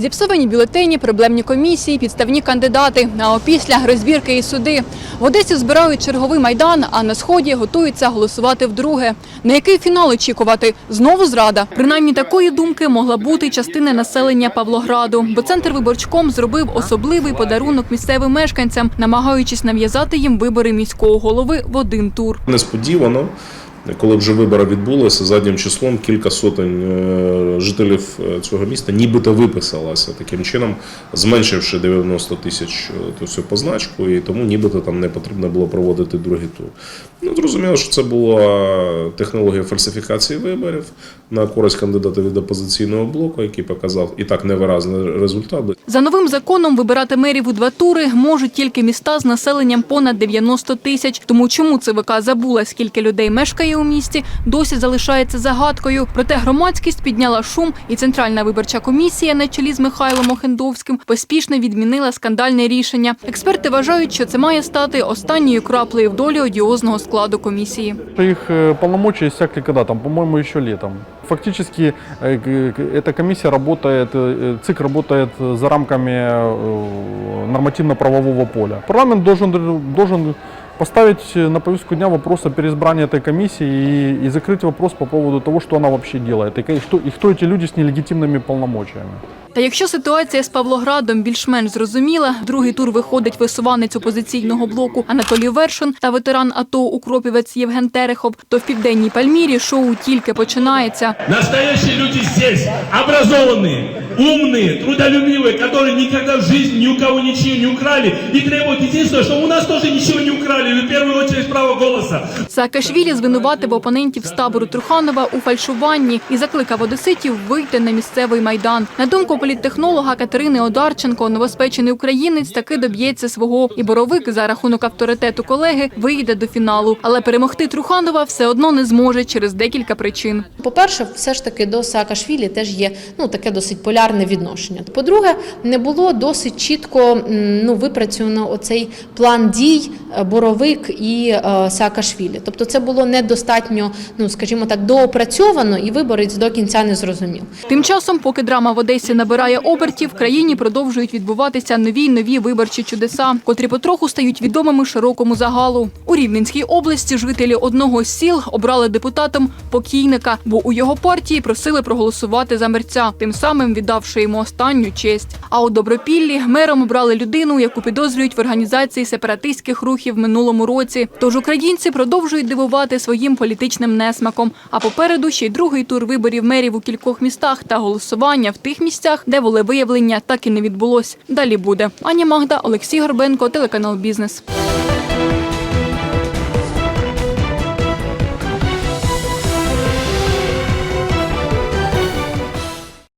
Зіпсовані бюлетені, проблемні комісії, підставні кандидати. А опісля розбірки і суди. В Одесі збирають черговий майдан, а на сході готуються голосувати вдруге. На який фінал очікувати? Знову зрада. Принаймні такої думки могла бути частина населення Павлограду, бо центр виборчком зробив особливий подарунок місцевим мешканцям, намагаючись нав'язати їм вибори міського голови в один тур. Несподівано, коли вже вибори відбулися, заднім числом кілька сотень е, жителів е, цього міста нібито виписалося таким чином, зменшивши 90 тисяч е, ту позначку, і тому нібито там не потрібно було проводити другий тур. Ну, зрозуміло, що це була технологія фальсифікації виборів на користь кандидата від опозиційного блоку, який показав і так невиразний результат. За новим законом вибирати мерів у два тури можуть тільки міста з населенням понад 90 тисяч. Тому чому ЦВК забула, скільки людей мешкає у місті, досі залишається загадкою. Проте громадськість підняла шум, і Центральна виборча комісія на чолі з Михайлом Охендовським поспішно відмінила скандальне рішення. Експерти вважають, що це має стати останньою краплею в долі одіозного складу комісії. Их э, полномочия иссякли когда там, по-моему, еще летом. Фактически э, к- к- эта комиссия работает, э, ЦИК работает за рамками э, нормативно-правового поля. Парламент должен, должен поставить на повестку дня вопрос о переизбрании этой комиссии и, и закрыть вопрос по поводу того, что она вообще делает, и, ка- и что, и кто эти люди с нелегитимными полномочиями. Та якщо ситуація з Павлоградом більш-менш зрозуміла, в другий тур виходить висуванець опозиційного блоку Анатолій Вершин та ветеран АТО Укропівець Євген Терехов, то в південній Пальмірі шоу тільки починається. Настоящие люди здесь, образованные, умные, трудолюбивые, которые никогда в жизни ни у кого ничего не украли и требуют единственное, что у нас тоже ничего не украли, и в первую очередь право голоса. Саакашвілі звинуватив опонентів з табору Труханова у фальшуванні і закликав одеситів вийти на місцевий майдан. На думку політтехнолога Катерини Одарченко, новоспечений українець таки доб'ється свого, і боровик за рахунок авторитету колеги вийде до фіналу. Але перемогти Труханова все одно не зможе через декілька причин. По-перше, все ж таки до Саакашвілі теж є ну таке досить полярне відношення. По-друге, не було досить чітко ну випрацьовано оцей план дій е, Боровик і е, Саакашвілі. Тобто, це було недостатньо, ну скажімо так, доопрацьовано, і виборець до кінця не зрозумів. Тим часом, поки драма в Одесі набирає обертів, в країні продовжують відбуватися нові й нові виборчі чудеса, котрі потроху стають відомими широкому загалу. У Рівненській області жителі одного з сіл обрали депутатом покійника, бо у його партії просили проголосувати за мерця, тим самим віддавши йому останню честь. А у Добропіллі мером обрали людину, яку підозрюють в організації сепаратистських рухів минулому році. Тож українці продовжують дивувати своїм політичним несмаком. А попереду ще й другий тур виборів мерів у кількох містах та голосування в тих місцях, де волевиявлення так і не відбулось. Далі буде Аня Магда, Олексій Горбенко, телеканал Бізнес.